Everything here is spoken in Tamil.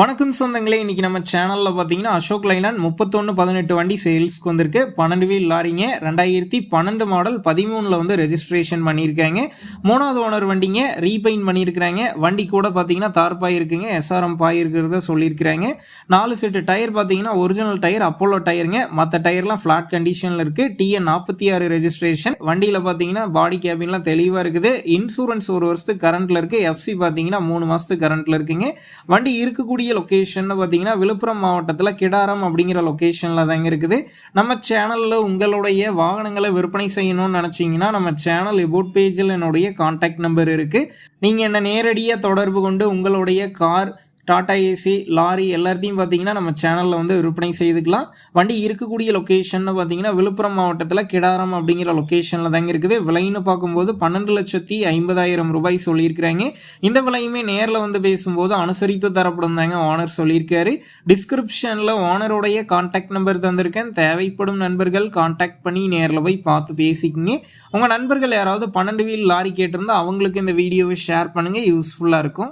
வணக்கம் சொந்தங்களே இன்றைக்கி நம்ம சேனலில் பார்த்தீங்கன்னா அசோக் லைலான் முப்பத்தொன்று பதினெட்டு வண்டி சேல்ஸ்க்கு வந்திருக்கு. பன்னெண்டு வீல் லாரிங்க ரெண்டாயிரத்தி பன்னெண்டு மாடல் பதிமூணில் வந்து ரெஜிஸ்ட்ரேஷன் பண்ணியிருக்காங்க. மூணாவது ஓனர் வண்டிங்க ரீபெயிண்ட் பண்ணியிருக்கிறாங்க. வண்டி கூட பார்த்தீங்கன்னா தார் பாய் இருக்குங்க எஸ்ஆர்எம் பாய் இருக்கிறத சொல்லியிருக்கிறாங்க. நாலு செட்டு டயர் பார்த்தீங்கன்னா ஒரிஜினல் டயர் அப்போலோ டயருங்க மற்ற டயர்லாம் ஃப்ளாட் கண்டிஷனில் இருக்குது டிஎன் நாற்பத்தி ஆறு ரெஜிஸ்ட்ரேஷன் வண்டியில் பார்த்தீங்கன்னா பாடி கேபின்லாம் தெளிவாக இருக்குது. இன்சூரன்ஸ் ஒரு வருஷத்துக்கு கரண்ட்டில் இருக்குது எஃப்சி பார்த்தீங்கன்னா மூணு மாதத்துக்கு கரண்ட்டில் இருக்குங்க. வண்டி இருக்கக்கூடிய லொக்கேஷன் பார்த்தீங்கன்னா விழுப்புரம் மாவட்டத்தில் கிடாரம் அப்படிங்கிற லொக்கேஷனில் தாங்க இருக்குது. நம்ம சேனலில் உங்களுடைய வாகனங்களை விற்பனை செய்யணும்னு நினச்சிங்கன்னா நம்ம சேனல் எபோட் பேஜில் என்னுடைய காண்டாக்ட் நம்பர் இருக்குது நீங்கள் என்னை நேரடியாக தொடர்பு கொண்டு உங்களுடைய கார் டாடா ஏசி லாரி எல்லாத்தையும் பார்த்தீங்கன்னா நம்ம சேனலில் வந்து விற்பனை செய்துக்கலாம். வண்டி இருக்கக்கூடிய லொக்கேஷன் பார்த்தீங்கன்னா விழுப்புரம் மாவட்டத்தில் கிடாரம் அப்படிங்கிற லொக்கேஷனில் தாங்க இருக்குது. விலைன்னு பார்க்கும்போது பன்னெண்டு லட்சத்தி ஐம்பதாயிரம் ரூபாய் சொல்லியிருக்கிறாங்க. இந்த விலையுமே நேரில் வந்து பேசும்போது அனுசரித்து தரப்படும் தாங்க ஓனர் சொல்லியிருக்காரு. டிஸ்கிரிப்ஷனில் ஓனருடைய கான்டாக்ட் நம்பர் தந்திருக்கேன். தேவைப்படும் நண்பர்கள் கான்டாக்ட் பண்ணி நேரில் போய் பார்த்து பேசிக்கிங்க. உங்கள் நண்பர்கள் யாராவது பன்னெண்டு வீல் லாரி கேட்டிருந்தால் அவங்களுக்கு இந்த வீடியோவை ஷேர் பண்ணுங்கள் யூஸ்ஃபுல்லாக இருக்கும்.